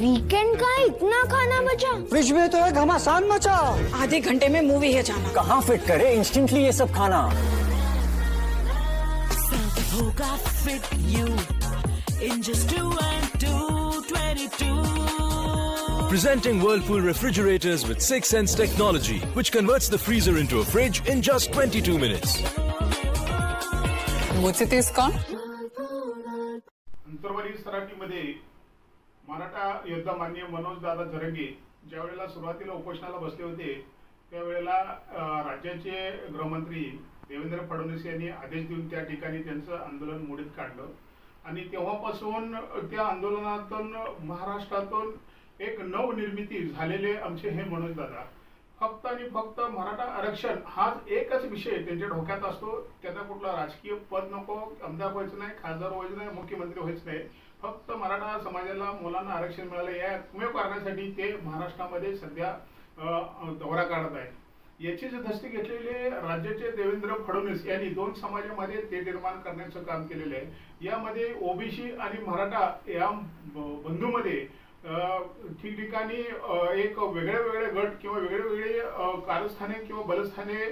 Weekend का इतना खाना बचा फ्रिज में तो है घमासान मचा आधे घंटे में मूवी है जाना कहाँ फिट करे इंस्टेंटली ये सब खाना होगा fit you in just two and two, 22. Presenting Whirlpool refrigerators with 6 Sense technology, which converts the freezer into a fridge in just 22 minutes. मुझसे तेज कौन अंतर्वाली सराटीमध्ये मराठा योद्धा मान्य मनोजदादा झरंगे ज्या वेळेला सुरुवातीला उपोषणाला बसले होते त्यावेळेला राज्याचे गृहमंत्री देवेंद्र फडणवीस यांनी आदेश देऊन त्या ठिकाणी त्यांचं आंदोलन मोडीत काढलं. आणि तेव्हापासून त्या आंदोलनातून महाराष्ट्रातून एक नवनिर्मिती झालेले आमचे हे मनोजदादा. फक्त आणि फक्त मराठा आरक्षण हाच एकच विषय त्यांच्या डोक्यात असतो. त्याचा कुठला राजकीय पद नको आमदार व्हायचं नाही खासदार व्हायचं नाही मुख्यमंत्री व्हायचं नाही. फक्त मराठा समाजाला मुलांना आरक्षण मिळालं या एकमेव कारणासाठी ते महाराष्ट्रामध्ये सध्या दौरा काढत आहेत. याची जी दस्ती घेतलेले राज्याचे देवेंद्र फडणवीस यांनी दोन समाजामध्ये ते निर्माण करण्याचं काम केलेलं आहे. यामध्ये ओबीसी आणि मराठा या बंधूमध्ये ठिकठिकाणी एक वेगळे वेगळे गट किंवा वेगळे वेगळे अ, कारस्थाने किंवा बलस्थाने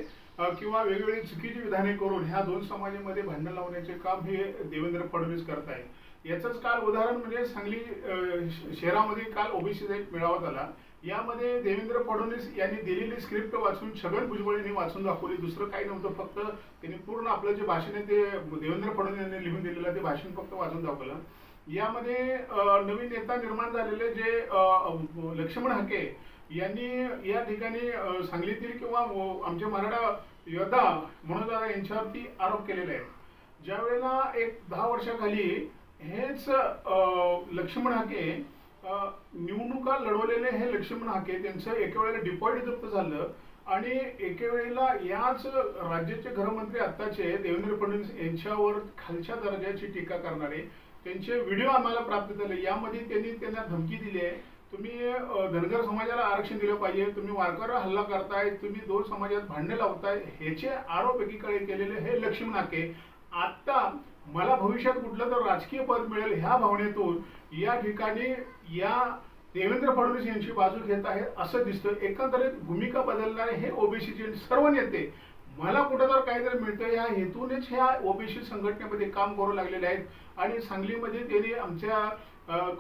किंवा वेगवेगळी चुकीची विधाने करून ह्या दोन समाजामध्ये भांडण लावण्याचे काम हे देवेंद्र फडणवीस करत आहे याचंच काल उदाहरण म्हणजे सांगली श- शहरामध्ये काल ओबीसी एक मेळावा झाला. यामध्ये देवेंद्र फडणवीस यांनी दिलेली स्क्रिप्ट वाचून छगन भुजबळ यांनी वाचून दाखवली. दुसरं काही नव्हतं फक्त त्यांनी पूर्ण आपलं जे भाषण आहे ते देवेंद्र फडणवीस यांनी लिहून दिलेलं ते भाषण फक्त वाचून दाखवलं. यामध्ये नवीन नेता निर्माण झालेले जे लक्ष्मण हके यांनी या ठिकाणी सांगलीतील किंवा आमच्या आमचे मराठा योद्धा म्हणून यांच्यावरती आरोप केलेले आहेत. ज्या वेळेला एक दहा वर्षाखाली हेच लक्ष्मण हाके निवडणुका लढवलेले हे लक्ष्मण हाके त्यांचं एका वेळेला डिपॉझिट जप्त झालं आणि एके वेळेला याच राज्याचे गृहमंत्री आत्ताचे देवेंद्र फडणवीस यांच्यावर खालच्या दर्जाची टीका करणारे त्यांचे व्हिडिओ आम्हाला प्राप्त झाले. यामध्ये त्यांनी त्यांना धमकी दिली आहे. तुम्ही धनगर समाजाला आरक्षण दिलं पाहिजे. तुम्ही वारकऱ्यावर हल्ला करताय. तुम्ही दोन समाजात भांडणे लावताय. ह्याचे आरोप एकीकडे केलेले हे लक्ष्मण नाके आत्ता मला भविष्यात कुठलं तर राजकीय पद मिळेल ह्या भावनेतून या ठिकाणी या देवेंद्र फडणवीस यांची बाजू घेत आहेत असं दिसतं. एकंदरीत भूमिका बदलणारे हे ओबीसीचे सर्व नेते मला कुठं तर काहीतरी मिळतं. या हेतूनेच ह्या ओबीसी संघटनेमध्ये काम करू लागलेले आहेत. आणि सांगलीमध्ये त्यांनी आमच्या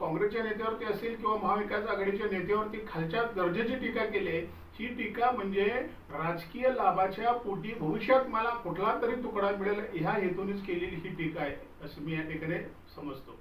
काँग्रेसच्या नेत्यावरती असेल किंवा महाविकास आघाडीच्या नेत्यावरती खालच्या दर्जाची टीका केली आहे. ही टीका म्हणजे राजकीय लाभाच्या पोटी भविष्यात मला कुठला तरी तुकडा मिळेल ह्या हेतूनच केलेली ही टीका आहे असं मी या ठिकाणी समजतो.